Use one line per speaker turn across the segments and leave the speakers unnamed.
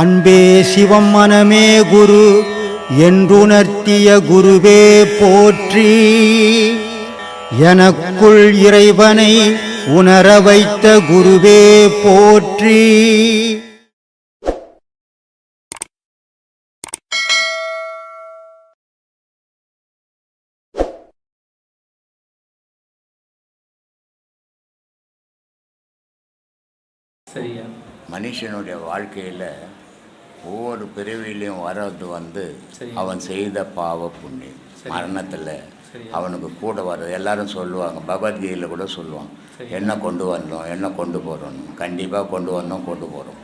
அன்பே சிவம் மனமே குரு என்றுணர்த்திய குருவே போற்றி. எனக்குள் இறைவனை உணர வைத்த குருவே போற்றி.
சரியா?
மனுஷனுடைய வாழ்க்கையில் ஒவ்வொரு பிறவிலையும் வர்றது வந்து. அவன் செய்த பாவ புண்ணியம். மரணத்தில். அவனுக்கு கூட வர்றது எல்லாரும் சொல்லுவாங்க. பகவத்கீதையில் கூட சொல்லுவாங்க.
சரி.
என்ன கொண்டு வந்தோம் என்ன கொண்டு போகிறோம் கண்டிப்பாக கொண்டு வந்தோம் கொண்டு போகிறோம்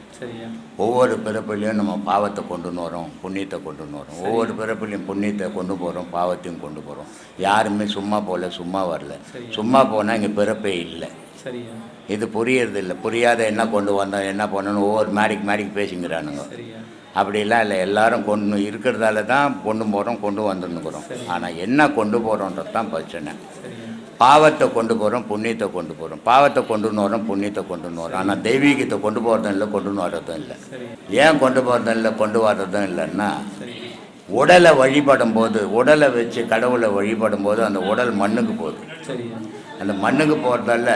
ஒவ்வொரு பிறப்பிலையும் நம்ம பாவத்தை கொண்டு வரோம் புண்ணியத்தை கொண்டு வரோம். ஒவ்வொரு பிறப்பிலையும் புண்ணியத்தை கொண்டு போகிறோம் பாவத்தையும் கொண்டு போகிறோம் யாருமே சும்மா போகல சும்மா வரல. சும்மா போனால் இங்கே பிறப்பே இல்லை.
சரியா
இது புரியறது இல்லை புரியாத என்ன கொண்டு வந்தோம் என்ன பண்ணணும் ஒவ்வொரு மேடிக் மேடிக் பேசிங்கிறானுங்க. அப்படிலாம் இல்லை. எல்லாரும் கொண்டு இருக்கிறதால தான் கொண்டு போகிறோம் கொண்டு வந்துன்னுக்குறோம்
சரி.
ஆனால் என்ன கொண்டு போகிறோன்றது தான் பிரச்சனை. பாவத்தை கொண்டு போகிறோம் புண்ணியத்தை கொண்டு போகிறோம் பாவத்தை கொண்டு வரோம் புண்ணியத்தை கொண்டு வரோம் ஆனால் தெய்வீகத்தை கொண்டு போகிறதும் இல்லை கொண்டு வர்றதும் இல்லை. ஏன் கொண்டு போகிறதும் இல்லை கொண்டு வர்றதும் இல்லைன்னா உடலை வழிபடும் போது உடலை வச்சு கடவுளை வழிபடும் போது அந்த உடல் மண்ணுக்கு போகுது. அந்த மண்ணுக்கு போகிறதால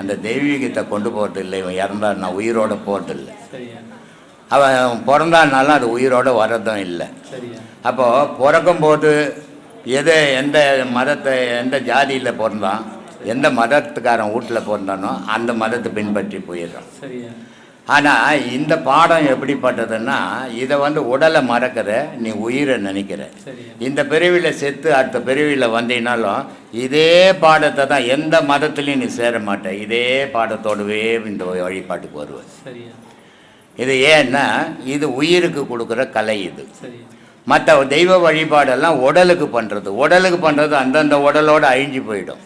அந்த தெய்வீகத்தை கொண்டு போகிறது இல்லை இவன் இறந்தான் நான் உயிரோட போகிறது இல்லை அவன் பிறந்தானாலும் அது உயிரோட வர்றதும் இல்லை. அப்போது பிறக்கும்போது எது எந்த மதத்தை எந்த ஜாதியில் பிறந்தான் எந்த மதத்துக்காரன் வீட்டில் பிறந்தானோ அந்த மதத்தை பின்பற்றி போயிடுறான்.
சரியா.
ஆனால் இந்த பாடம் எப்படிப்பட்டதுன்னா இதை வந்து உடலை மறக்கிற நீ உயிரை நினைக்கிற. இந்த பிரிவில் செத்து அடுத்த பிரிவில் வந்தீங்கனாலும் இதே பாடத்தை தான் எந்த மதத்துலேயும் நீ சேர மாட்ட. இதே பாடத்தோடவே இந்த வழிபாட்டுக்கு வருவ. இது ஏன்னா இது உயிருக்கு கொடுக்குற கலை இது. மற்ற தெய்வ வழிபாடெல்லாம் உடலுக்கு பண்ணுறது உடலுக்கு பண்ணுறது அந்தந்த உடலோட அழிஞ்சு போயிடும்.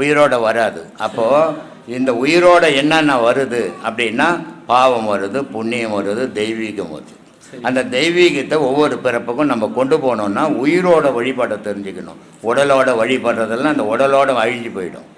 உயிரோட வராது. அப்போது இந்த உயிரோட என்னென்ன வருது அப்படின்னா பாவம் வருது புண்ணியம் வருது தெய்வீகம் வருது. அந்த தெய்வீகத்தை ஒவ்வொரு பிறப்புக்கும் நம்ம கொண்டு போனோம்னா உயிரோட வழிபாட்டை தெரிஞ்சுக்கணும். உடலோட வழிபடுறதெல்லாம் அந்த உடலோட அழிஞ்சு போயிடும்.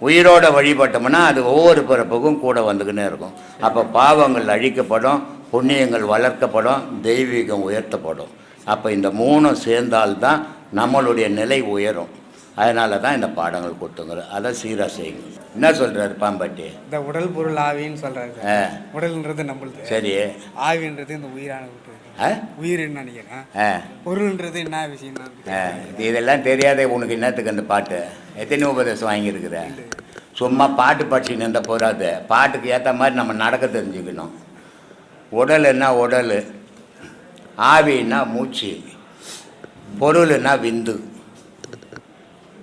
உயிரோட வழிபட்டோம்னா அது ஒவ்வொரு பிறப்புக்கும் கூட வந்துக்கினே இருக்கும். அப்போ பாவங்கள் அழிக்கப்படும் புண்ணியங்கள் வளர்க்கப்படும் தெய்வீகம் உயர்த்தப்படும். அப்போ இந்த மூணும் சேர்ந்தால்தான் நம்மளுடைய நிலை உயரும். அதனால தான் இந்த பாடங்கள் கொடுத்துங்கிறோம் அதை சீராக செய்யுங்க. என்ன சொல்கிறாரு பாம்பாட்டி?
இந்த உடல் பொருள் ஆவின்னு.
ஆ.
உடல்ன்றது நம்மளுது.
சரி.
ஆவின்றது இந்த உயிரான உயிர்னு நினைக்கிறேன். பொருள்ன்றது என்ன விஷயம்
இதெல்லாம் தெரியாத உனக்கு என்னத்துக்கு அந்த பாட்டு? எத்தனை உபதேசம் வாங்கியிருக்கிற? சும்மா பாட்டு படிச்சுன்னு இருந்தால் போகாது பாட்டுக்கு ஏற்ற மாதிரி நம்ம நடக்க தெரிஞ்சுக்கணும். உடலுன்னா உடல்? ஆவின்னா மூச்சு. பொருள்னா விந்து.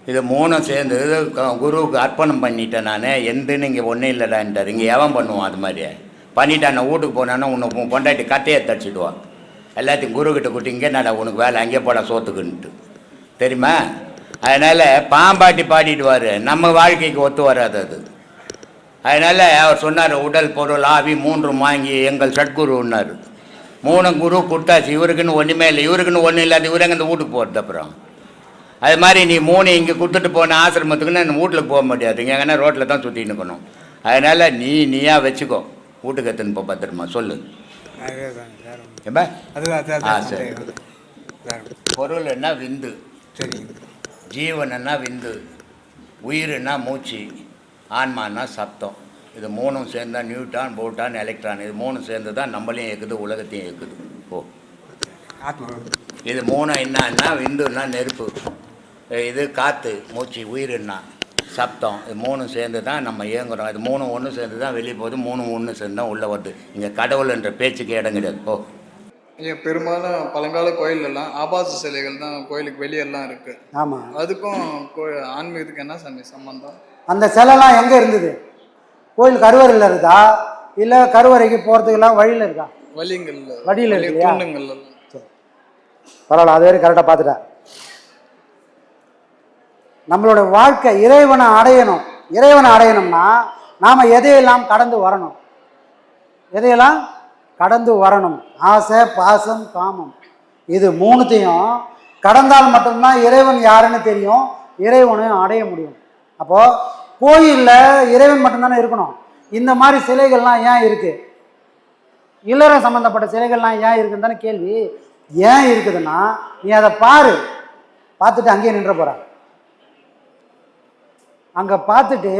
இது மூணும் சேர்ந்து இது க- குருவுக்கு அர்ப்பணம் பண்ணிட்டேன் நான். எந்தன்னு இங்கே ஒன்றும் இல்லைடான்ட்டார் இங்கே எவன் பண்ணுவான் அது மாதிரி? பண்ணிட்டான் வீட்டுக்கு போனான்னா உன்னை உன் பொண்டாட்டி கட்டையை தடிச்சிடுவான் எல்லாத்தையும் குருக்கிட்ட கூட்டி இங்கே நடா உனக்கு வேலை? அங்கே போட சோத்துக்குன்ட்டு தெரியுமா? அதனால் பாம்பாட்டி பாடிடுவார் நம்ம வாழ்க்கைக்கு ஒத்து வராது அது. அதனால் அவர் சொன்னார் உடல் பொருள் ஆவி மூன்றும் வாங்கி எங்கள் சட்குருன்னார் மூணு குரு கொடுத்தாச்சு இவருக்குன்னு ஒன்றுமே இல்லை. இவருக்குன்னு ஒன்றும் இல்லாத இவரங்க எங்கே இந்த வீட்டுக்கு போகிறது அப்புறம். அது மாதிரி நீ மூணு இங்கே கொடுத்துட்டு போன ஆசிரமத்துக்குன்னு நான் வீட்டில் போக முடியாது இங்கே எங்கன்னா ரோட்டில் தான் சுற்றி நிற்கணும் அதனால் நீ நீயா வச்சுக்கோ. வீட்டுக்கு எடுத்துன்னு போ பத்திரமா. சொல்லு. ஆ, சரி. பொருள்னா விந்து?
சரி
ஜீவனா விந்து? உயிர்னா மூச்சு. ஆன்மானா சத்தம் இது மூணும் சேர்ந்தா நியூட்டான் போட்டான் எலக்ட்ரான். இது மூணும் சேர்ந்து தான் நம்மளையும் இயக்குது உலகத்தையும் இயக்குது. ஓ இது மூணும் என்னன்னா விந்துன்னா நெருப்பு. இது காற்று மூச்சு உயிர்னா சப்தம் இது மூணும் சேர்ந்து தான் நம்ம இயங்குறோம். இது மூணும் ஒன்று சேர்ந்து தான் வெளியே போகுது மூணும் ஒன்று சேர்ந்து தான் உள்ளே வருது. இங்கே கடவுள்ன்ற பேச்சுக்கு இடம் கிடையாது. ஓ
ஐயா பெரும்பாலும் பழங்கால கோயிலெல்லாம் ஆபாச சிலைகள் தான் கோயிலுக்கு வெளியெல்லாம் இருக்கு.
ஆமாம்
அதுக்கும் கோ ஆன்மீகத்துக்கு என்ன சாமி சம்பந்தம்?
அந்த சிலைலாம் எங்கே இருந்தது? கோயில் கருவறையில் இருக்கா இல்லை கருவறைக்கு போகிறதுக்கெல்லாம் வழியில் இருக்கா?
வழிங்கள்
வழியில
வழி
இல்லையா? பரவாயில்ல அது வரைக்கும் கரெக்டாக பார்த்துட்டேன். நம்மளோட வாழ்க்கை இறைவனை அடையணும். இறைவனை அடையணும்னா நாம் எதையெல்லாம் கடந்து வரணும்? எதையெல்லாம்? கடந்து வரணும். ஆசை பாசம் காமம். இது மூணுத்தையும் கடந்தால் மட்டும்தான் இறைவன் யாருன்னு தெரியும். இறைவனையும் அடைய முடியும். அப்போது கோயிலில் இறைவன் மட்டும்தானே இருக்கணும். இந்த மாதிரி சிலைகள்லாம் ஏன் இருக்குது இல்லற சம்மந்தப்பட்ட சிலைகள்லாம் ஏன் இருக்குன்னு தானே கேள்வி. ஏன் இருக்குதுன்னா நீ அதை பாரு. பார்த்துட்டு அங்கேயே நின்ற போற. அங்கே பார்த்துட்டு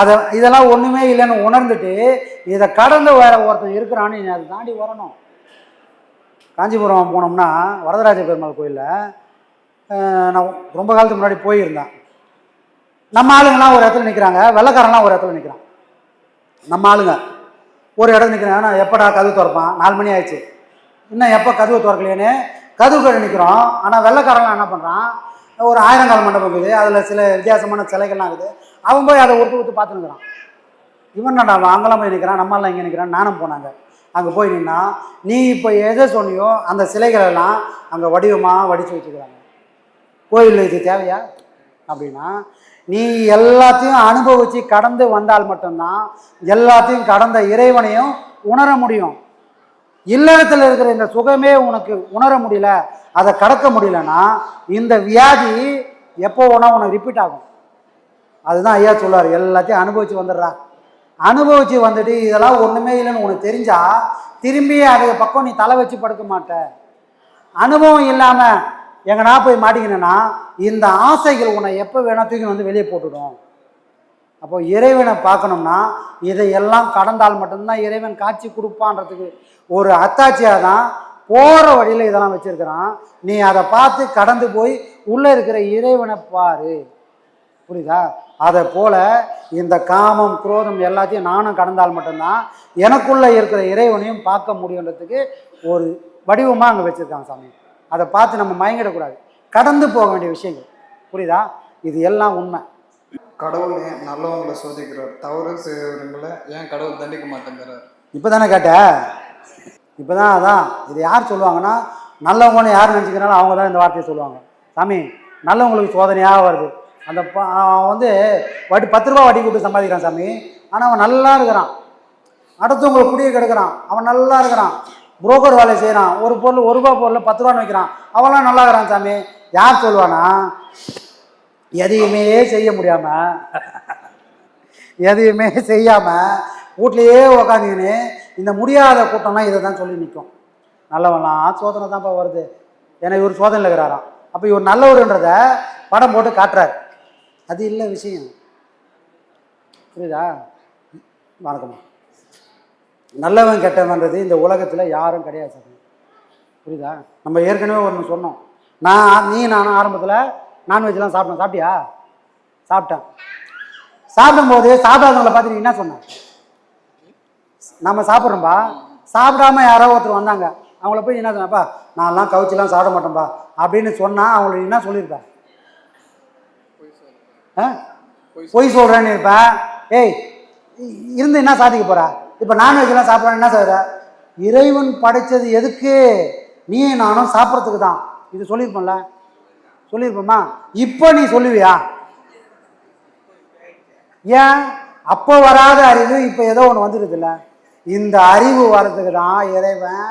அதை இதெல்லாம் ஒன்றுமே இல்லைன்னு உணர்ந்துட்டு இதை கடந்து வேற ஒருத்தன் இருக்கிறான்னு நீ அதை தாண்டி வரணும். காஞ்சிபுரம் போனோம்னா வரதராஜ பெருமாள் கோயிலில் நான் ரொம்ப காலத்துக்கு முன்னாடி போயிருந்தேன். நம்ம ஆளுங்கெல்லாம் ஒரு இடத்துல நிற்கிறாங்க வெள்ளக்காரன்லாம் ஒரு இடத்துல நிற்கிறான் நம்ம ஆளுங்க ஒரு இடத்துல நிற்கிறாங்க நான் எப்படா கதவு திறப்பான்? நாலு மணி ஆயிடுச்சு. இன்னும் எப்போ கதவு திறக்கலையேன்னு? கதவு கடை நிற்கிறோம் ஆனால் வெள்ளைக்காரன்லாம் என்ன பண்ணுறான் ஒரு ஆயிரங்கால மண்டபம் இருக்குது. அதில் சில வித்தியாசமான சிலைகள்லாம் இருக்குது. அவன் போய் அதை ஒத்து ஒருத்து பார்த்துனுக்குறான் இவன் என்னடா அவன் அங்கெல்லாம் போய் நிற்கிறான் நம்மளாம் இங்கே நிற்கிறான் நானும் போனாங்க அங்கே. போய் நின்னா நீ இப்போ எதை சொன்னியோ அந்த சிலைகள் எல்லாம் அங்கே வடிவமாக வடித்து வச்சுக்கிறாங்க கோயில் இது தேவையா? அப்படின்னா நீ எல்லாத்தையும் அனுபவித்து கடந்து வந்தால் மட்டும்தான் எல்லாத்தையும் கடந்த இறைவனையும் உணர முடியும். இல்லறத்தில் இருக்கிற இந்த சுகமே உனக்கு உணர முடியல. அதை கடக்க முடியலன்னா இந்த வியாதி எப்போ ஒன்றா உனக்கு ரிப்பீட் ஆகும். அதுதான் ஐயா சொல்லுவார் எல்லாத்தையும் அனுபவித்து வந்துடுறா. அனுபவித்து வந்துட்டு இதெல்லாம் ஒன்றுமே இல்லைன்னு உனக்கு தெரிஞ்சா திரும்பி அது பக்கம் நீ தலை வச்சு படுக்க மாட்ட. அனுபவம் இல்லாமல் எங்கனா போய் மாட்டிக்கினேன்னா இந்த ஆசைகள் உன்னை எப்போ வேணால் தூக்கி வந்து வெளியே போட்டுடும். அப்போ இறைவனை பார்க்கணும்னா இதையெல்லாம் கடந்தால் மட்டும்தான் இறைவன் காட்சி கொடுப்பான்றதுக்கு ஒரு அத்தாட்சியாக தான் போகிற வழியில் இதெல்லாம் வச்சுருக்கிறான். நீ அதை பார்த்து கடந்து போய் உள்ளே இருக்கிற இறைவனை பாரு. புரியுதா? அதை போல இந்த காமம் குரோதம் எல்லாத்தையும் நானும் கடந்தால் மட்டும்தான் எனக்குள்ளே இருக்கிற இறைவனையும் பார்க்க முடியுன்றதுக்கு ஒரு வடிவமாக அங்கே வச்சுருக்காங்க சாமி. அதை பார்த்து நம்ம மயங்கிடக்கூடாது. கடந்து போக வேண்டிய விஷயங்கள். புரியுதா? இது எல்லாம் உண்மை.
கடவுள் ஏன் நல்லவங்களை சோதிக்கிறார். தவறு செய்கிறவங்களை ஏன் கடவுள் தண்டிக்க மாட்டேங்கிறார்?
இப்போ தானே கேட்ட? இப்போ தான் அதான் இது யார் சொல்லுவாங்கன்னா நல்லவங்கன்னு யார் நினச்சிக்கிறாலும் அவங்க தான் இந்த வார்த்தையை சொல்லுவாங்க. சாமி நல்லவங்களுக்கு சோதனையாக வருது. அந்த அவன் வந்து வட்டி பத்து ரூபா வட்டி கொடுத்து சம்பாதிக்கிறான் சாமி. ஆனால் அவன் நல்லா இருக்கிறான். அடுத்தவங்களை குடிய கெடுக்கிறான். அவன் நல்லா இருக்கிறான். புரோக்கர் வேலை செய்கிறான் ஒரு பொருள் ஒரு ரூபா பொருள் பத்து ரூபான்னு வைக்கிறான். அவன்லாம் நல்லா இருக்கிறான் சாமி. யார் சொல்லுவானா எதையுமே செய்ய முடியாமல் எதையுமே செய்யாமல் வீட்லையே உக்காந்துக்கின்னு இந்த முடியாத கூட்டம்லாம் இதை தான் சொல்லி நிற்கும் நல்லவன்லாம் சோதனை தான்ப்பா வருது. ஏன்னா இவர் சோதனையில் இருக்கிறாராம். அப்போ இவர் நல்லவருன்றத படம் போட்டு காட்டுறாரு. அது இல்லை விஷயம். புரியுதா? வணக்கம்மா. நல்லவன் கெட்டவன்றது இந்த உலகத்தில் யாரும் கிடையாது சார். புரியுதா? நம்ம ஏற்கனவே ஒன்று சொன்னோம். நான் நீ நானும் ஆரம்பத்தில் நான்வெஜ்லாம் சாப்பிட்டேன் சாப்பிட்டியா? சாப்பிட்டேன். சாப்பிடும்போது சாப்பிடாதவங்களை பார்த்து நீ என்ன சொன்ன? நம்ம சாப்பிட்றோம்பா. சாப்பிடாம யாரோ ஒருத்தர் வந்தாங்க. அவங்கள போய் என்ன சொன்னப்பா நான்லாம் கவுச்சிலாம் சாப்பிட மாட்டேன்பா. அப்படின்னு சொன்னால் அவங்களுக்கு என்ன சொல்லியிருப்பேன் ஆ? பொய் சொல்கிறேன்னு இருப்பேன் ஏய் இருந்து என்ன சாதிக்க போற? இப்போ நான்வெஜ்லாம் சாப்பிட்றேன் என்ன செய்கிற இறைவன் படைச்சது எதுக்கு? நீ நானும் சாப்பிட்றதுக்கு தான். இது சொல்லியிருப்போம்ல. சொல்லியிருப்போமா? இப்போ நீ சொல்லுவியா? ஏன்? அப்போ வராத அறிவு இப்போ ஏதோ ஒன்று வந்துடுதுல்ல இந்த அறிவு வர்றதுக்கு தான் இறைவன்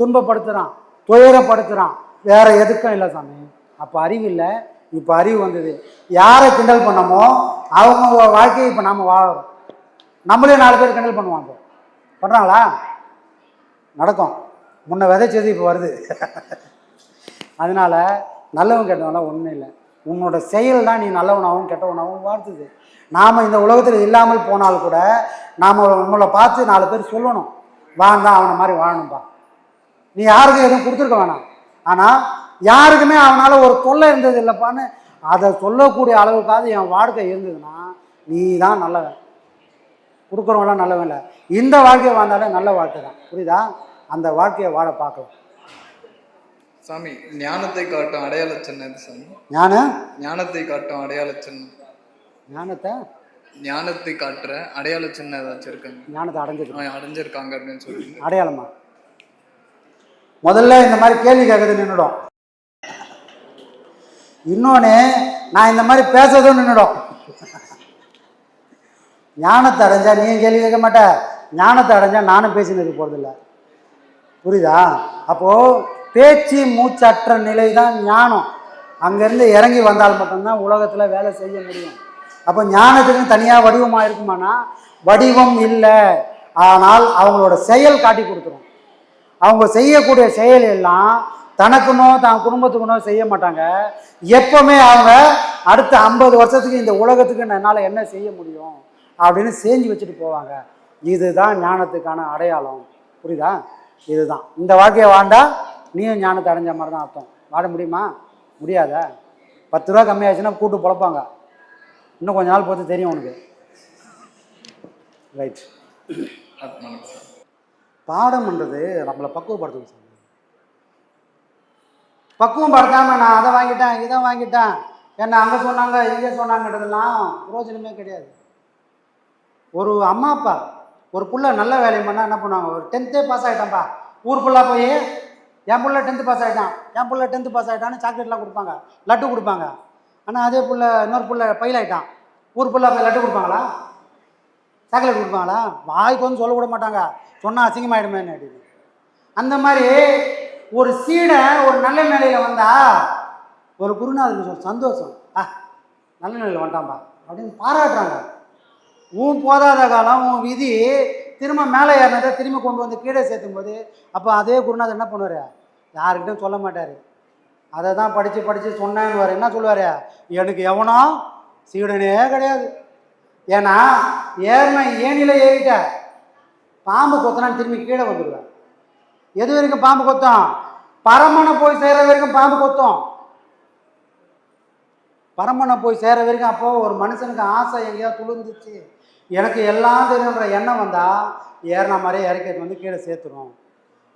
துன்பப்படுத்துகிறான் துயரப்படுத்துகிறான் வேற எதுக்கும் இல்லை சாமி. அப்போ அறிவு இல்லை இப்போ அறிவு வந்தது. யாரை கிண்டல் பண்ணமோ அவங்க வாழ்க்கையை இப்போ நாம் வாழறோம் நம்மளே நாலு பேர் கிண்டல் பண்ணுவாங்க பண்ணுறாங்களா நடக்கும். முன்ன விதைச்சது இப்போ வருது. அதனால நல்லவன் கெட்டவன்லாம் ஒன்றும் இல்லை. உன்னோட செயல் தான் நீ நல்லவனாகவும் கெட்டவனாகவும் வாழ்த்துது. நாம் இந்த உலகத்தில் இல்லாமல் போனால் கூட நாம் நம்மளை பார்த்து நாலு பேர் சொல்லணும். வாழ்ந்தா அவனை மாதிரி வாழணும்பா. நீ யாருக்கும் எதுவும் கொடுத்துருக்க வேணாம். ஆனால் யாருக்குமே அவனால் ஒரு தொல்லை இருந்தது இல்லைப்பான்னு அதை சொல்லக்கூடிய அளவுக்காவது என் வாழ்க்கை இருந்ததுன்னா நீ தான் நல்லவன். கொடுக்குறவங்களாம் நல்லவன் இல்லை. இந்த வாழ்க்கையை வாழ்ந்தாலே நல்ல வாழ்க்கை தான். புரியுதா? அந்த வாழ்க்கையை வாழ பார்க்கலாம்.
சாமி ஞானத்தை காட்டும் அடையாள சின்னம் சாமி.
ஞான?
ஞானத்தை காட்டும் அடையாள சின்னம்
ஞானத்தை?
ஞானத்தை காட்டுற அடையாள சின்னம் ஏதாச்சும் இருக்காங்க
ஞானத்தை அடைஞ்சிருக்கு.
ஆ, அடைஞ்சிருக்காங்க அப்படின்னு சொல்லுங்க
அடையாளமா? முதல்ல இந்த மாதிரி கேள்வி கேட்கறது நின்றுடும் இன்னொன்று நான் இந்த மாதிரி பேசுறதும் நின்றுடும் ஞானத்தை அடைஞ்சா நீ கேள்வி கேட்க மாட்ட? ஞானத்தை அடைஞ்சா நானும் பேசினது போகிறதில்ல புரியுதா? அப்போது பேச்சு மூச்சற்ற நிலை தான் ஞானம். அங்கேருந்து இறங்கி வந்தால் மட்டும்தான் உலகத்தில் வேலை செய்ய முடியும். அப்போ ஞானத்துக்கு தனியாக வடிவமாக இருக்குமானா வடிவம் இல்லை. ஆனால் அவங்களோட செயல் காட்டி கொடுத்துரும். அவங்க செய்யக்கூடிய செயல் எல்லாம் தனக்குனோ தான் குடும்பத்துக்குனோ செய்ய மாட்டாங்க. எப்பவுமே அவங்க அடுத்த ஐம்பது வருஷத்துக்கு இந்த உலகத்துக்கு என்னால் என்ன செய்ய முடியும் அப்படின்னு செஞ்சு வச்சுட்டு போவாங்க. இதுதான் ஞானத்துக்கான அடையாளம். புரியுதா? இதுதான். இந்த வாழ்க்கையை வாண்டா நீயும் ஞானத்தை அடைஞ்ச மாதிரி தான் அர்த்தம். வாட முடியுமா? முடியாத? பத்து ரூபா கம்மியாச்சுன்னா கூட்டு பொழப்பாங்க. இன்னும் கொஞ்ச நாள் பொறுத்து தெரியும் உனக்கு. ரைட் பாடம்ன்றது நம்மளை பக்குவப்படுத்தும் சார் பக்குவம் படுத்தாமல் நான் அதை வாங்கிட்டேன் இதை வாங்கிட்டேன். என்ன அங்கே சொன்னாங்க இங்கே சொன்னாங்கன்றதுலாம் பிரயோஜனமே கிடையாது. ஒரு அம்மா அப்பா ஒரு புள்ள நல்ல வேலையை பண்ணால் என்ன பண்ணுவாங்க? ஒரு டென்த்தே பாஸ் ஆகிட்டான்ப்பா ஊர் ஃபுல்லாக போய் என் பிள்ளை டென்த்து பாஸ் ஆகிட்டான் என் பிள்ளை டென்த்து பாஸ் ஆகிட்டான்னு சாக்லேட்லாம் கொடுப்பாங்க லட்டு கொடுப்பாங்க. ஆனால் அதே புள்ள இன்னொரு புள்ள ஃபெயில் ஆகிட்டான் ஊர் புள்ள லட்டு கொடுப்பாங்களா? சாக்லேட் கொடுப்பாங்களா? வாய்க்கு வந்து சொல்ல விட மாட்டாங்க. சொன்னால் அசிங்கமாயிடுமேன்னு அப்படின்னு அந்த மாதிரி ஒரு சீடை ஒரு நல்ல நிலையில் வந்தா ஒரு குருநாதருக்கு ஒரு சந்தோஷம். ஆ நல்ல நிலையில் வந்துட்டான்பா அப்படின்னு பாராட்டுறாங்க. உன் போதாத காலம் உன் விதி திரும்ப மேலே ஏறினதை திரும்பி கொண்டு வந்து கீழே சேர்த்தும் போது அப்போ அதே குருநாதர் என்ன பண்ணுவார்? யாருக்கிட்டும் சொல்ல மாட்டார். அதை தான் படித்து படித்து சொன்னேன்னு என்ன சொல்லுவார்? எனக்கு எவனோ சீடனே கிடையாது. ஏன்னா ஏறின ஏனில ஏறிட்ட. பாம்பு கொத்தினான்னு திரும்பி கீழே வந்துடுவேன் எது வரைக்கும் பாம்பு கொத்தும்? பரமனை போய் சேர்ற வரைக்கும் பாம்பு கொத்தும். பரமனை போய் சேர வரைக்கும் அப்போ ஒரு மனுஷனுக்கு ஆசை எங்கேயா துளுந்துச்சு எனக்கு எல்லாம் தெரியுன்ற எண்ணம் வந்தால் ஏறின மாதிரியே இறக்கிட்டு வந்து கீழே சேர்த்துரும்.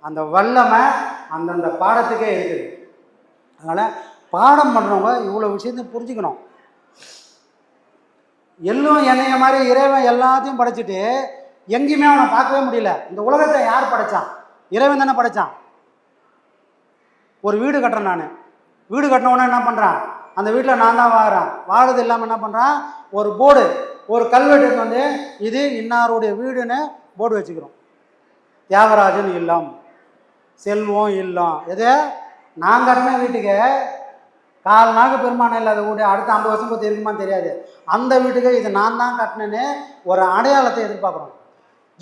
அந்த வல்லமை அந்தந்த பாடத்துக்கே இருக்குது. அதனால் பாடம் பண்ணுறவங்க இவ்வளோ விஷயத்தையும் புரிஞ்சுக்கணும். எல்லாம் என்னைய மாதிரி இறைவன் எல்லாத்தையும் படைச்சிட்டு எங்கேயுமே அவனை பார்க்கவே முடியல. இந்த உலகத்தை யார் படைச்சான்? இறைவன் தானே படைச்சான். ஒரு வீடு கட்டுறேன் நான். வீடு கட்டினவுடனே என்ன பண்ணுறான் அந்த வீட்டில் நான் தான் வாங்குறேன் வாழுது இல்லாமல் என்ன பண்ணுறான் ஒரு போர்டு ஒரு கல்வெட்டுக்கு வந்து இது இன்னாருடைய வீடுன்னு போர்டு வச்சுக்கிறோம். தியாகராஜன் இல்லம். செல்வம் இல்லம். எது? நான் கட்டின வீட்டுக்கு கால் நாக்கு பெருமானம் இல்லாத வீடு அடுத்த ஐம்பது வருஷம் பற்றி இருக்குமான்னு தெரியாது. அந்த வீட்டுக்கு இது நான் தான் கட்டினேன்னு ஒரு அடையாளத்தை எதிர்பார்க்குறோம்.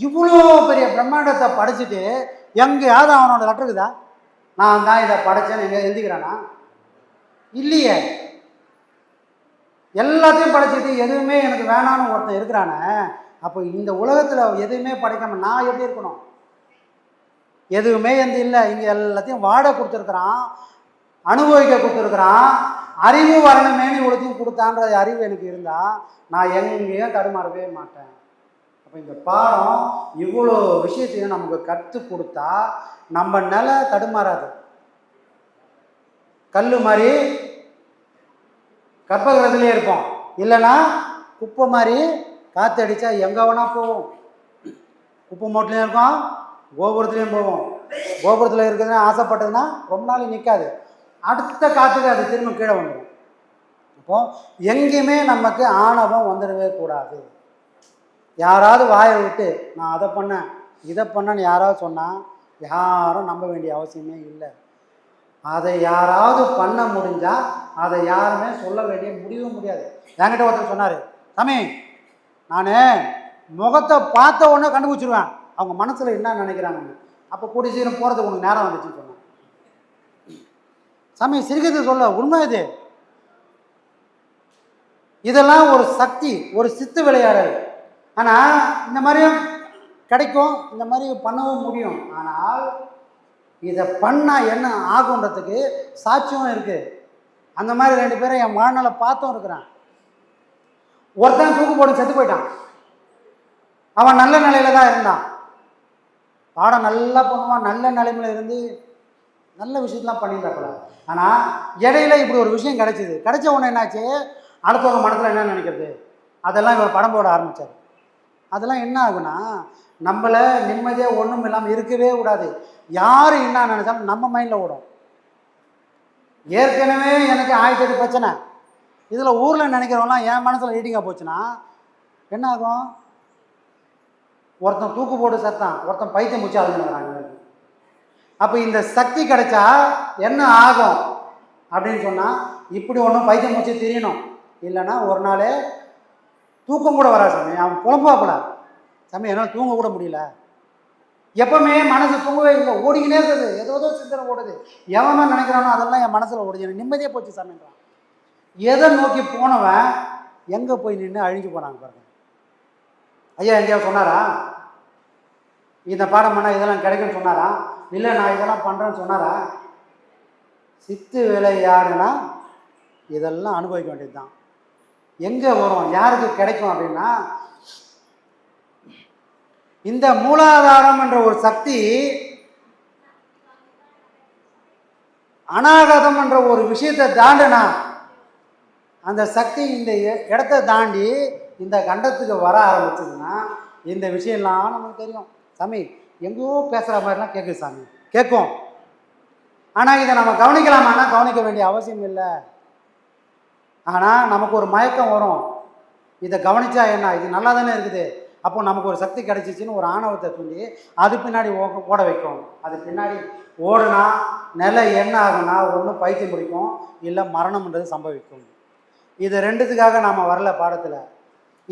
இவ்வளோ பெரிய பிரம்மாண்டத்தை படைச்சிட்டு எங்கேயாவது அவனோட லெட்டர் இருக்குதா? நான் தான் இதை படைச்சேன்னு எங்கே எழுதிக்கிறானா? இல்லையே. எல்லாத்தையும் படைச்சிட்டு எதுவுமே எனக்கு வேணான்னு ஒருத்தன் இருக்கிறானே அப்போ இந்த உலகத்தில் எதுவுமே படைக்காம நான் எப்படி இருக்கணும்? எதுவுமே எந்த இல்லை. இங்கே எல்லாத்தையும் வாட கொடுத்துருக்குறான். அனுபவிக்க கொடுத்துருக்குறான். அறிவு வரணுமேனு இவ்வளோத்தையும் கொடுத்தான்ற அறிவு எனக்கு இருந்தால் நான் எங்கேயும் தடுமாறவே மாட்டேன். அப்போ இந்த பாடம் இவ்வளோ விஷயத்தையும் நமக்கு கற்றுக் கொடுத்தா நம்ம நிலை தடுமாறாது. கல் மாதிரி கற்பகிரகத்திலே இருப்போம். இல்லைன்னா குப்பை மாதிரி காற்று அடித்தா எங்கே வேணால் போவோம். குப்பை மூட்டிலையும் இருக்கும். கோபுரத்துலேயும் போவோம். கோபுரத்தில் இருக்கிறதுனா ஆசைப்பட்டதுன்னா ரொம்ப நாள் நிற்காது அடுத்த காற்றுக்கு அது திரும்ப கீழே வந்துடும் அப்போ எங்கேயுமே நமக்கு ஆணவம் வந்துடவே கூடாது. யாராவது வாயை விட்டு நான் அதை பண்ணேன் இதை பண்ணேன்னு யாராவது சொன்னால் யாரும் நம்ப வேண்டிய அவசியமே இல்லை. அதை யாராவது பண்ண முடிஞ்சால் அதை யாருமே சொல்ல வேண்டிய முடியவும் முடியாது. என்கிட்ட ஒருத்தர் சொன்னார் சாமி நான் முகத்தை பார்த்த உடனே கண்டுபிடிச்சிருவேன். அவங்க மனசில் என்ன நினைக்கிறாங்கன்னு அப்போ கூடிய சீக்கிரம் போகிறதுக்கு உனக்கு நேரம் வந்துச்சுன்னு சொன்னேன். சாமி சிரிக்கிறது சொல்ல உண்மை இது. இதெல்லாம் ஒரு சக்தி ஒரு சித்து விளையாடல் ஆனால் இந்த மாதிரியும் கிடைக்கும் இந்த மாதிரி பண்ணவும் முடியும். ஆனால் இதை பண்ணால் என்ன ஆகுன்றதுக்கு சாட்சியம் இருக்குது அந்த மாதிரி ரெண்டு பேரும் என் வாழ்நாளை பார்த்தும் இருக்கிறான். ஒருத்தன் தூக்கு போட்டு செத்து போயிட்டான். அவன் நல்ல நிலையில தான் இருந்தான். பாடம் நல்லா பண்ணுவான் நல்ல நிலைமையில இருந்து நல்ல விஷயத்தெலாம் பண்ணியிருந்தாப்புல ஆனால் இடையில இப்படி ஒரு விஷயம் கிடச்சிது. கிடைச்ச உடனே என்னாச்சு? அடுத்தவங்க மனசில் என்ன நினைக்கிறது? அதெல்லாம் இவர் படம் போட ஆரம்பித்தார் அதெல்லாம் என்ன ஆகுனா நம்மளை நிம்மதியாக ஒன்றும் இல்லாமல் இருக்கவே கூடாது. யார் என்ன நினச்சாலும் நம்ம மைண்டில் ஓடும். ஏற்கனவே எனக்கு ஆயிரத்தி எட்டு பிரச்சனை. இதில் ஊரில் நினைக்கிறவங்களாம் என் மனசில் ரீடிங்காக போச்சுன்னா என்ன ஆகும்? ஒருத்தன் தூக்கு போட்டு சத்தான் ஒருத்தன் பைத்தியம் முடிச்சு அழுதுங்கிறாங்க அப்போ இந்த சக்தி கிடைச்சா என்ன ஆகும்? அப்படின்னு சொன்னால் இப்படி ஒன்றும் பைத்தியம் முடிச்சு தெரியணும். இல்லைன்னா ஒரு நாளே தூக்கம் கூட வராது சாமி. அவன் புலம்பாப்புல. சாமி என்னால் தூங்க கூட முடியல. எப்பவுமே மனசு தூங்கவே இல்லை. ஓடிக்கினே இருக்குது ஏதோ ஏதோ சிந்தனை ஓடுது. எவன் நினைக்கிறானோ அதெல்லாம் என் மனசில் ஓடுது. எனக்கு போச்சு சாமின்றான். எதை நோக்கி போனவன் எங்கே போய் நின்று அழிஞ்சு போனாங்க பாருங்க. ஐயா எங்கேயாவது சொன்னாரா? இந்த பாடம் பண்ணால் இதெல்லாம் கிடைக்குன்னு சொன்னாரா? இல்லை நான் இதெல்லாம் பண்ணுறேன்னு சொன்னாரா? சித்து விளையாடுனா இதெல்லாம் அனுபவிக்க வேண்டியது தான் எங்கே வரும்? யாருக்கு கிடைக்கும் அப்படின்னா இந்த மூலாதாரம் என்ற ஒரு சக்தி அனாகதம் என்ற ஒரு விஷயத்தை தாண்டினா அந்த சக்தி இந்த இடத்தை இடத்த தாண்டி இந்த கண்டத்துக்கு வர ஆரம்பிச்சதுன்னா இந்த விஷயம்லாம் நமக்கு தெரியும். சாமி எங்கேயோ பேசுகிற மாதிரிலாம் கேட்குது சாமி. கேட்கும். ஆனால் இதை நம்ம கவனிக்கலாமான்னா கவனிக்க வேண்டிய அவசியம் இல்லை. ஆனால் நமக்கு ஒரு மயக்கம் வரும். இதை கவனிச்சா என்ன? இது நல்லா தானே இருக்குது? அப்போ நமக்கு ஒரு சக்தி கிடைச்சிச்சின்னு ஒரு ஆணவத்தை தூண்டி அது பின்னாடி ஓ- ஓட வைக்கும். அது பின்னாடி ஓடுனா நிலை என்ன ஆகுனா ஒன்று பைத்தியம் பிடிக்கும் இல்லை மரணம்ன்றது சம்பவிக்கும். இது ரெண்டுத்துக்காக நாம் வரல பாடத்தில்.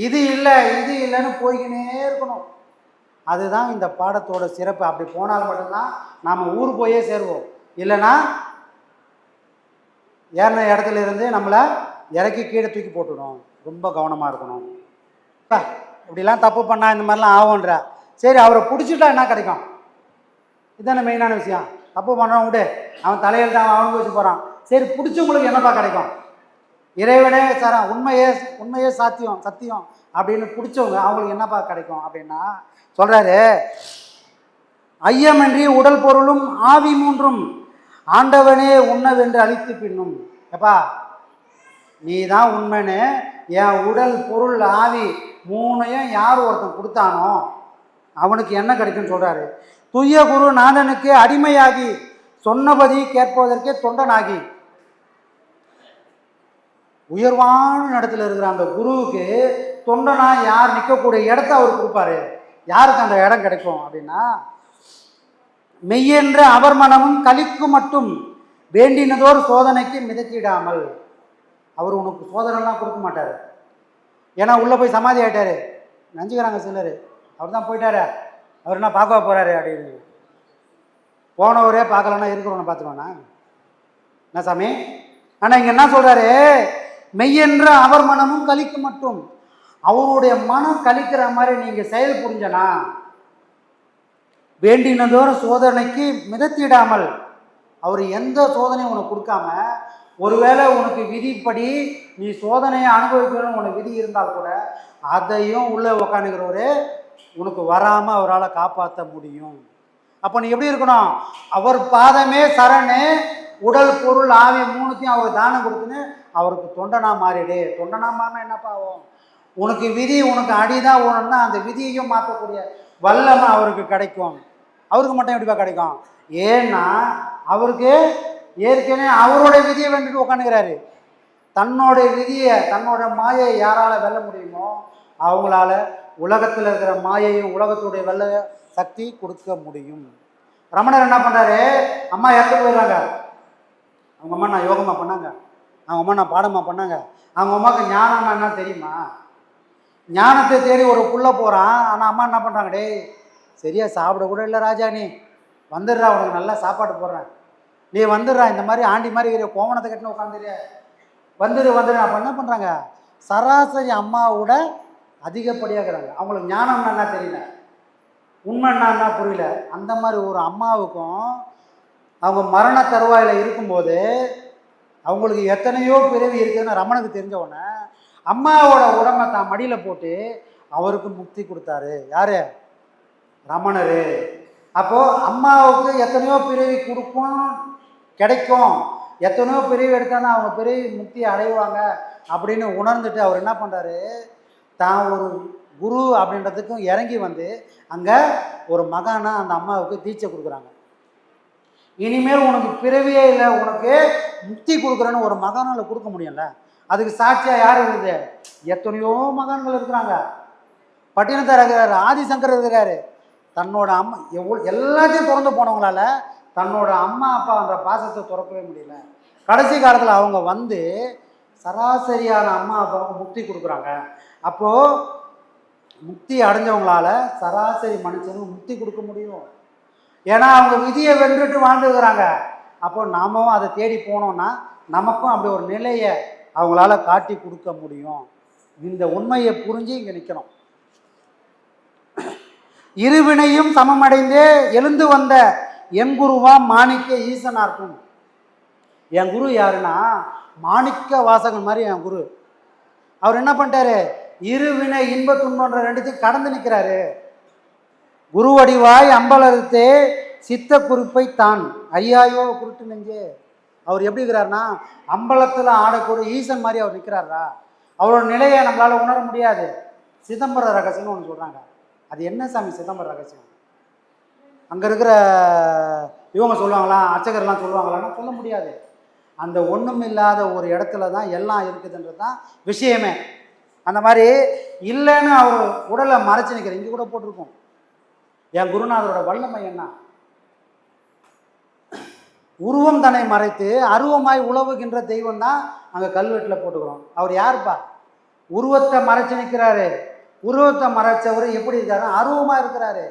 இது இல்லை இது இல்லைன்னு போய்கினே இருக்கணும். அதுதான் இந்த பாடத்தோட சிறப்பு. அப்படி போனால் மட்டும்தான் நாம் ஊர் போயே சேருவோம். இல்லைன்னா ஏறின இடத்துல இருந்து நம்மளை இறக்கி கீழே தூக்கி போட்டுடும். ரொம்ப கவனமாக இருக்கணும். அப்பா, இப்படிலாம் தப்பு பண்ணால் இந்த மாதிரிலாம் ஆகும்ன்ற. சரி அவரை பிடிச்சிட்டா என்ன கிடைக்கும்? இதுதானே மெயினான விஷயம். தப்பு பண்ணுறான் விடு அவன் தலையில் அவன் அவனுக்கு வச்சு போகிறான் சரி பிடிச்சவங்களுக்கு என்னப்பா கிடைக்கும்? இறைவனே சாரா உண்மையே உண்மையே சாத்தியம் சத்தியம் அப்படின்னு பிடிச்சவங்க அவங்களுக்கு என்னப்பா கிடைக்கும் அப்படின்னா சொல்கிறாரு ஐயமன்றி உடல் பொருளும் ஆவி மூன்றும் ஆண்டவனே உண்ணவென்று அழித்து பின்னும். எப்பா நீ தான் உண்மைன்னு என் உடல் பொருள் ஆவி மூணையும் யார் ஒருத்தன் கொடுத்தானோ அவனுக்கு என்ன கிடைக்கும்னு சொல்கிறாரு துய்ய குரு நாதனுக்கு அடிமையாகி சொன்னபதி கேட்பதற்கே தொண்டனாகி உயர்வான இடத்துல இருக்கிற அந்த குருவுக்கு தொண்டனா யார் நிற்கக்கூடிய இடத்த அவர் கொடுப்பாரு. யாருக்கு அந்த இடம் கிடைக்கும் அப்படின்னா மெய்யென்ற அவர் மனமும் கலிக்கு மட்டும் வேண்டினதோர் சோதனைக்கு மிதக்கிடாமல் அவர் உனக்கு சோதனைலாம் கொடுக்க மாட்டார். ஏன்னா உள்ளே போய் சமாதி ஆகிட்டாரு நஞ்சுக்கிறாங்க சிலர். அவர் தான் போயிட்டாரு? அவர் என்ன பார்க்க போகிறாரு அப்படின்னு. போனவரே பார்க்கலன்னா இருக்கிறவனை பார்த்துக்கோண்ணா என்ன சாமி? ஆனால் இங்கே என்ன சொல்கிறாரு மெய்யென்ற அவர் மனமும் கழிக்க மட்டும். அவருடைய மனம் கழிக்கிற மாதிரி நீங்கள் செயல் புரிஞ்சனா? வேண்டினதோர் சோதனைக்கு மிதத்திடாமல் அவர் எந்த சோதனையும் உனக்கு கொடுக்காம ஒருவேளை உனக்கு விதிப்படி நீ சோதனையை அனுபவிக்கணும்னு உனக்கு விதி இருந்தால் கூட அதையும் உள்ளே உக்காந்துக்கிறவரு உனக்கு வராமல் அவரால் காப்பாற்ற முடியும். அப்போ நீ எப்படி இருக்கணும்? அவர் பாதமே சரணு உடல் பொருள் ஆவி மூணுத்தையும் அவர் தானம் கொடுத்துன்னு அவருக்கு தொண்டனா மாறிடு. தொண்டனா மாறினா என்னப்பா ஆகும்? உனக்கு விதி உனக்கு அடிதான் ஓணும்னா அந்த விதியையும் மாற்றக்கூடிய வல்லமை அவருக்கு கிடைக்கும். அவருக்கு மட்டும் எப்படிப்பா கிடைக்கும்? ஏன்னா அவருக்கு ஏற்கனவே அவருடைய விதியை வேண்டிட்டு உட்காந்துக்கிறாரு தன்னோட விதியை தன்னோட மாயை யாரால வெல்ல முடியுமோ அவங்களால உலகத்தில் இருக்கிற மாயையும் உலகத்துடைய வெல்ல சக்தி கொடுக்க முடியும். ரமணர் என்ன பண்ணுறாரு அம்மா இறந்து போயிடுறாங்க. அவங்க அம்மா நான் யோகமாக பண்ணாங்க. அவங்க அம்மா நான் பாடமா பண்ணாங்க. அவங்க அம்மாவுக்கு ஞானம்னா என்ன தெரியுமா? ஞானத்தை தேடி ஒரு புள்ள போகிறான் ஆனால் அம்மா என்ன பண்ணுறாங்க டேய் சரியா சாப்பிட கூட இல்லை ராஜா நீ. வந்துடுறா உனக்கு நல்லா சாப்பாடு போடுறேன். நீ வந்துடுறா இந்த மாதிரி ஆண்டி மாதிரி இருக்கிற கோவணத்தை கட்டின உட்காந்துரு. வந்துடு வந்துடு அப்போ என்ன பண்ணுறாங்க சராசரி அம்மாவோட அதிகப்படியாகிறாங்க அவங்களுக்கு ஞானம்னா என்ன தெரியல. உண்மைன்னா என்ன புரியல. அந்த மாதிரி ஒரு அம்மாவுக்கும் அவங்க மரண தருவாயில் இருக்கும்போது அவங்களுக்கு எத்தனையோ பிறவி இருக்குதுன்னு ரமணுக்கு தெரிஞ்ச உடனே அம்மாவோட உடம்பை தான் மடியில் போட்டு அவருக்கு முக்தி கொடுத்தாரு. யாரு? ரமணரு. அப்போது அம்மாவுக்கு எத்தனையோ பிறவி கொடுக்கும் கிடைக்கும். எத்தனையோ பிரிவு எடுத்தாலும் அவங்க பிறவி முக்தி அடைவாங்க அப்படின்னு உணர்ந்துட்டு அவர் என்ன பண்ணுறாரு தான் ஒரு குரு அப்படின்றதுக்கும் இறங்கி வந்து அங்கே ஒரு மகானாக அந்த அம்மாவுக்கு தீட்சை கொடுக்குறாங்க. இனிமேல் உனக்கு பிறவியே இல்லை. உனக்கு முக்தி கொடுக்குறேன்னு ஒரு மகானால் கொடுக்க முடியல அதுக்கு சாட்சியாக யார் இருக்குது எத்தனையோ மகான்கள் இருக்கிறாங்க. பட்டினத்தார் இருக்கிறாரு ஆதிசங்கர் இருக்கிறாரு. தன்னோட அம்மா எவ்வளோ எல்லாத்தையும் திறந்து போனவங்களால தன்னோட அம்மா அப்பான்ற பாசத்தை துறக்கவே முடியல. கடைசி காலத்தில் அவங்க வந்து சராசரியான அம்மா அப்பாவுக்கு முக்தி கொடுக்குறாங்க. அப்போது முக்தி அடைஞ்சவங்களால சராசரி மனுஷனுக்கு முக்தி கொடுக்க முடியும். ஏன்னா அவங்க விதியை வென்றுட்டு வாழ்ந்துக்கிறாங்க அப்போ நாமும் அதை தேடி போனோம்னா நமக்கும் அப்படி ஒரு நிலையை அவங்களால காட்டி கொடுக்க முடியும். இந்த உண்மையை புரிஞ்சு இங்கே நிற்கணும் இருவினையும் சமமடைந்தே எழுந்து வந்த என் குருவா மாணிக்க ஈசனார்க்கும். என் குரு யாருன்னா மாணிக்க வாசகன் மாதிரி என் குரு. அவர் என்ன பண்ணிட்டாரு? இருவினை இன்ப துன்பன்ற ரெண்டுத்தையும் கடந்து நிற்கிறாரு குருவடிவாய் அம்பலறுத்தே சித்த குறிப்பை தான். ஐயாயோ குருட்டு நெஞ்சே. அவர் எப்படி இருக்கிறாருன்னா அம்பலத்தில் ஆடக்கூடிய ஈசன் மாதிரி அவர் நிற்கிறாரா அவரோட நிலையை நம்மளால் உணர முடியாது. சிதம்பர ரகசியம்னு ஒன்று சொல்கிறாங்க அது என்ன சாமி சிதம்பர ரகசியம்? அங்கே இருக்கிற இவங்க சொல்லுவாங்களா அர்ச்சகர்லாம் சொல்லுவாங்களான்னா சொல்ல முடியாது. அந்த ஒன்றும் இல்லாத ஒரு இடத்துல தான் எல்லாம் இருக்குதுன்றது தான் விஷயமே. அந்த மாதிரி இல்லைன்னு அவர் உடலை மறைச்சு நிற்கிற இங்கே கூட போட்டிருக்கோம். என் குருநாதரோட வல்லமை என்ன? உருவம் தன்னை மறைத்து அருவமாய் உழவுகின்ற தெய்வம் தான் அங்கே கல்வெட்டில் போட்டுக்கிறோம். அவர் யாருப்பா? உருவத்தை மறைச்சு நிற்கிறாரு உருவத்தை மறைச்சவர் எப்படி இருக்காரு? அருவமாக இருக்கிறாரு.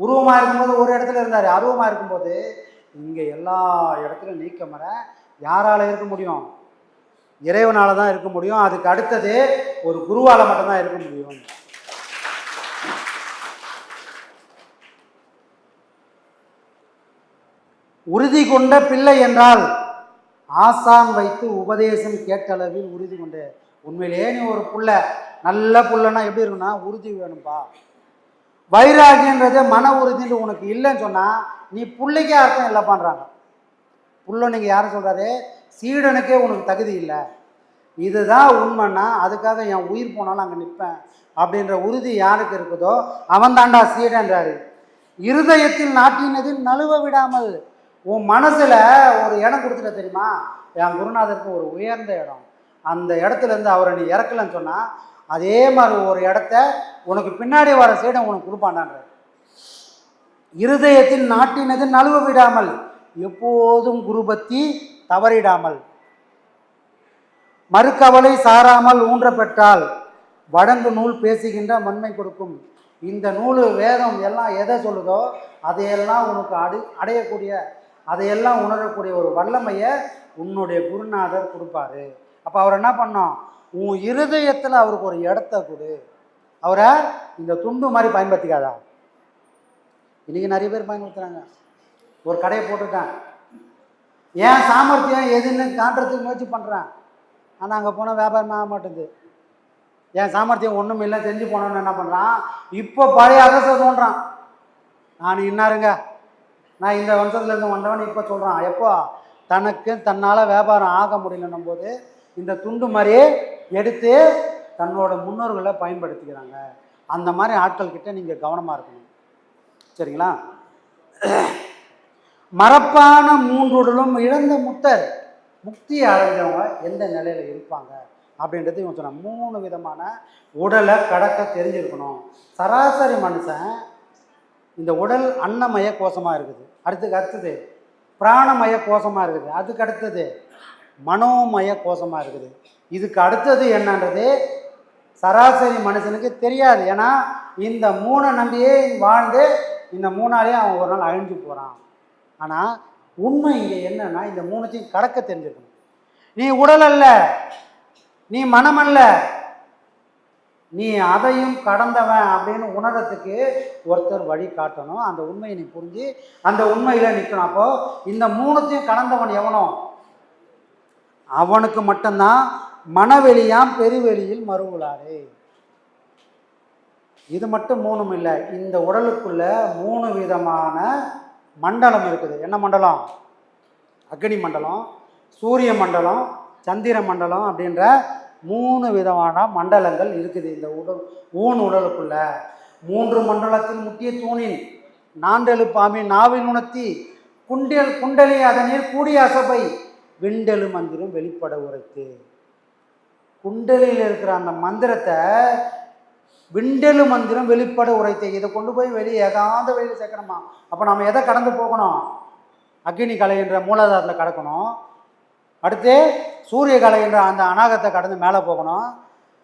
உருவமாக இருக்கும்போது ஒரு இடத்துல இருந்தார். அருவமாக இருக்கும்போது இங்கே எல்லா இடத்துலையும் நீக்க மர யாரால் இருக்க முடியும்? இறைவனால் தான் இருக்க முடியும். அதுக்கு அடுத்தது ஒரு குருவால் மட்டும்தான் இருக்க முடியும். உறுதி கொண்ட பிள்ளை என்றால் ஆசான் வைத்து உபதேசம் கேட்டளவில் உறுதி கொண்டு. உண்மையிலேயே நீ ஒரு புள்ள நல்ல புள்ளனா எப்படி இருக்குன்னா உறுதி வேணும்பா. வைராகியன்றது மன உறுதின்னு உனக்கு இல்லைன்னு சொன்னால் நீ பிள்ளைக்கே அர்த்தம் இல்லை பண்ணுறாங்க புள்ள நீங்கள் யாரும் சொல்கிறாரு சீடனுக்கே உனக்கு தகுதி இல்லை. இதுதான் உண்மைன்னா அதுக்காக என் உயிர் போனாலும் அங்கே நிற்பேன் அப்படின்ற உறுதி யாருக்கு இருக்குதோ அவன் தாண்டா சீடன்றாரு. இருதயத்தில் நாட்டினதில் நழுவ விடாமல் உன் மனசில் ஒரு இடம் கொடுத்துட்ட தெரியுமா? என் குருநாதருக்கு ஒரு உயர்ந்த இடம். அந்த இடத்துல இருந்து அவரை நீ இறக்கலன்னு சொன்னால் அதே மாதிரி ஒரு இடத்த உனக்கு பின்னாடி வர சீடன் உனக்கு கொடுப்பாண்டான்றார் இருதயத்தில் நாட்டினது நழுவ விடாமல் எப்போதும் குருபத்தி தவறிடாமல் மறுக்கவலை சாராமல் ஊன்ற பெற்றால் வடங்கு நூல் பேசுகின்ற மண்மை கொடுக்கும். இந்த நூல் வேதம் எல்லாம் எதை சொல்லுதோ அதையெல்லாம் உனக்கு அடு அடையக்கூடிய அதையெல்லாம் உணரக்கூடிய ஒரு வல்லமையை உன்னுடைய குருநாதர் கொடுப்பாரு. அப்போ அவர் என்ன பண்ணோம்? உன் இருதயத்தில் அவருக்கு ஒரு இடத்த கொடு. அவரை இந்த துண்டு மாதிரி பயன்படுத்திக்காதா. இன்றைக்கி நிறைய பேர் பயன்படுத்துகிறாங்க ஒரு கடையை போட்டுட்டேன். ஏன் சாமர்த்தியம் எதுன்னு காட்டுறதுக்கு முயற்சி பண்ணுறேன் ஆனால் அங்கே போனால் வியாபாரம் ஆக மாட்டேங்குது. என் சாமர்த்தியம் ஒன்றும் இல்லை தெரிஞ்சு போனோன்னு என்ன பண்ணுறான் இப்போ பழைய அரசை தோன்றான். நான் இன்னாருங்க. நான் இந்த வம்சத்துலேருந்து வந்தவன் இப்போ சொல்கிறான் எப்போ தனக்கு தன்னால் வியாபாரம் ஆக முடியலன்னும் போது இந்த துண்டு மாதிரியே எடுத்து தன்னோட முன்னோர்களை பயன்படுத்திக்கிறாங்க. அந்த மாதிரி ஆட்கள் கிட்ட நீங்கள் கவனமாக இருக்கணும். சரிங்களா? மரப்பான மூன்றுடலும் இழந்த முத்தர் முக்தி அடைஞ்சவங்க எந்த நிலையில் இருப்பாங்க? அப்படின்றது இவன் சொன்ன மூணு விதமான உடலை கடக்க தெரிஞ்சிருக்கணும். சராசரி மனுஷன் இந்த உடல் அன்னமய கோஷமாக இருக்குது. அடுத்துக்கு அடுத்தது பிராணமய கோஷமாக இருக்குது. அதுக்கு அடுத்தது மனோமய கோஷமாக இருக்குது. இதுக்கு அடுத்தது என்னன்றது சராசரி மனுஷனுக்கு தெரியாது. ஏன்னா இந்த மூணை நம்பியே வாழ்ந்து இந்த மூணாலேயே அவன் ஒரு நாள் அழிஞ்சு போகிறான் ஆனால் உண்மை இங்கே என்னன்னா இந்த மூணுத்தையும் கடக்க தெரிஞ்சுக்கணும். நீ உடல் அல்ல நீ மனம் அல்ல நீ அதையும் கடந்தவன் அப்படின்னு உணரத்துக்கு ஒருத்தர் வழி காட்டணும். அந்த உண்மையை நீ புரிஞ்சு அந்த உண்மையில் நிற்கணும் அப்போ இந்த மூணுத்தையும் கடந்தவன் எவனோ? அவனுக்கு மட்டும்தான் மனவெளியாம் பெருவெளியில் மறுவுளாரே. இது மட்டும் மூணும் இல்லை இந்த உடலுக்குள்ள மூணு விதமான மண்டலம் இருக்குது. என்ன மண்டலம்? அக்னி மண்டலம் சூரிய மண்டலம் சந்திர மண்டலம் அப்படின்ற மூணு விதமான மண்டலங்கள் இருக்குது இந்த உடல் ஊன் உடலுக்குள்ள. மூன்று மண்டலத்தில் முக்கிய தூணின் நாண்டெழு பாம்பி நாவின் உணர்த்தி குண்டல் குண்டலி அதனில் கூடிய அசபை விண்டெழு மந்திரம் வெளிப்பட உரைத்து. குண்டலியில் இருக்கிற அந்த மந்திரத்தை விண்டெழு மந்திரம் வெளிப்பட உரைத்து. இதை கொண்டு போய் வெளியே ஏகாந்த வெளியில் சேர்க்கணுமா? அப்போ நம்ம எதை கடந்து போகணும்? அக்னி கலைன்ற மூலாதாரத்தில் கடக்கணும். அடுத்து சூரிய கலை என்ற அந்த அநாகத்தை கடந்து மேலே போகணும்.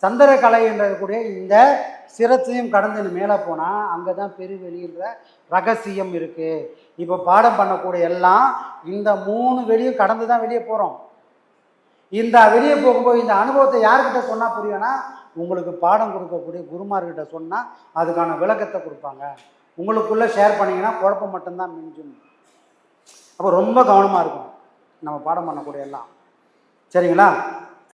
சந்திரகலை என்றக்கூடிய இந்த சிரத்தையும் கடந்து மேலே போனால் அங்கே தான் பெருவெளின்ற ரகசியம் இருக்குது இப்போ பாடம் பண்ணக்கூடிய எல்லாம் இந்த மூணு வெளியும் கடந்து தான் வெளியே போகிறோம் இந்த வெளியே போகும்போது இந்த அனுபவத்தை யார்கிட்ட சொன்னால் புரியும்னா உங்களுக்கு பாடம் கொடுக்கக்கூடிய குருமார்கிட்ட சொன்னால் அதுக்கான விளக்கத்தை கொடுப்பாங்க. உங்களுக்குள்ளே ஷேர் பண்ணிங்கன்னா குழப்பம் மட்டும்தான் மிஞ்சும். அப்போ ரொம்ப கவனமாக இருக்கும் நம்ம பாடம் பண்ணக்கூடிய எல்லாம். சரிங்களா?